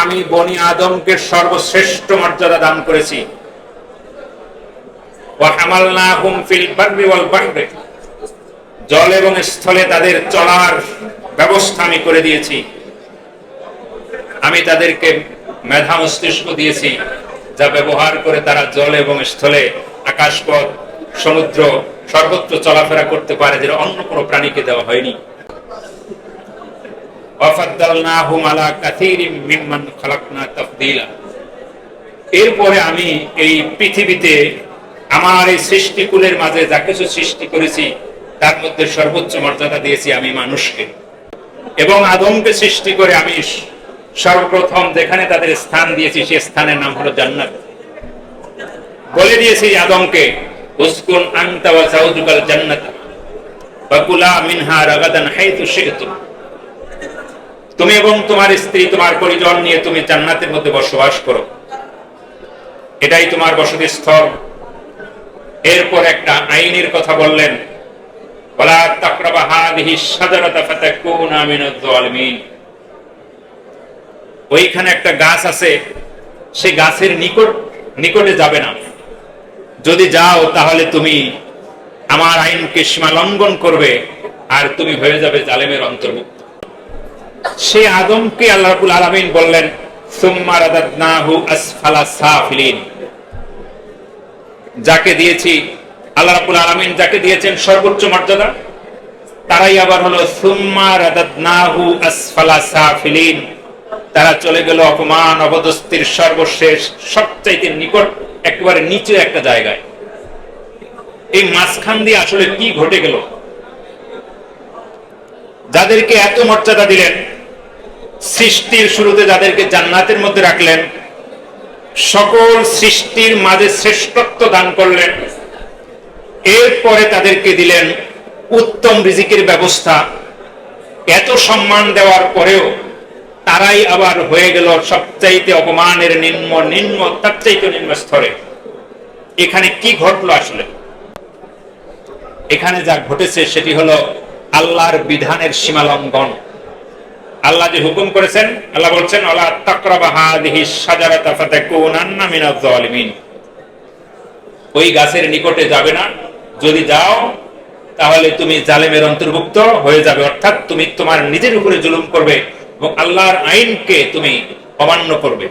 আমি বনি আদমকে সর্বশ্রেষ্ঠ মর্যাদা দান করেছি। জল এবং স্থলে তাদের চলার ব্যবস্থা আমি করে দিয়েছি। আমি তাদেরকে মেধা মস্তিষ্ক দিয়েছি, যা ব্যবহার করে তারা জল এবং স্থলে, আকাশপথ, সমুদ্র, সর্বত্র চলাফেরা করতে পারে যেটা অন্য কোনো প্রাণীকে দেওয়া হয়নি। ওয়াফাদ্দালনাহুম আলা কাসীরিম মিম্মান খালাকনা তাফদীলা এরপরে আমি এই পৃথিবীতে আমার এই সৃষ্টিকুলের মাঝে যা কিছু সৃষ্টি করেছি, তার মধ্যে সর্বোচ্চ মর্যাদা দিয়েছি আমি মানুষকে। এবং আদমকে সৃষ্টি করে আমি সর্বপ্রথম যেখানে তাদের স্থান দিয়েছি, সে স্থানের নাম হলো জান্নাত। বলে দিয়েছি আদমকে, উসকুন আনতা ওয়া জান্নাত, ফাকুলা মিনহা রাগাদান হাইতু শি'তুম তুমি এবং তোমার স্ত্রী, তোমার পরিজন নিয়ে তুমি জান্নাতের মধ্যে বসবাস করো। এটাই তোমার বসতি স্থল এরপর একটা আইনের কথা বললেন। ওইখানে একটা গাছ আছে সেই গাছের নিকট, নিকটে যাবে না। যদি যাও, তাহলে তুমি আমার আইনকে সীমা লঙ্ঘন করবে, আর তুমি হয়ে যাবে জালেমের অন্তর্ভুক্ত। সে আদমকে আল্লাহ রাব্বুল আলামিন বললেন যাকে দিয়েছি, আল্লাহ রাব্বুল আলামিন যাকে দিয়েছেন সর্বোচ্চ মর্যাদা, তারাই আবার হলো তারা চলে গেল অপমান অবদস্তির সর্বশেষ, সবচাইতে নিকট, একেবারে নিচে একটা জায়গায়। এই মাঝখান দিয়ে আসলে কি ঘটে গেল? যাদেরকে এত মর্যাদা দিলেন সৃষ্টির শুরুতে যাদেরকে জান্নাতের মধ্যে রাখলেন, সকল সৃষ্টির মাঝে শ্রেষ্ঠত্ব দান করলেন। এরপরে তাদেরকে দিলেন উত্তম রিজিকের ব্যবস্থা। এত সম্মান দেওয়ার পরেও তারাই আবার হয়ে গেল সবচাইতে অপমানের নিম্ন নিম্ন, তার চাইতে নিম্ন স্তরে। এখানে কি ঘটলো আসলে? এখানে যা ঘটেছে সেটি হলো আল্লাহর বিধানের সীমা লঙ্ঘন আল্লাহ যে হুকুম করেছেন, আল্লাহ বলছেন ওই গাছের নিকটে যাবে না। যদি যাও, তাহলে তুমি জালেমের অন্তর্ভুক্ত হয়ে যাবে। অর্থাৎ তুমি তোমার নিজের উপরে জুলুম করবে এবং আল্লাহর আইনকে তুমি অমান্য করবে।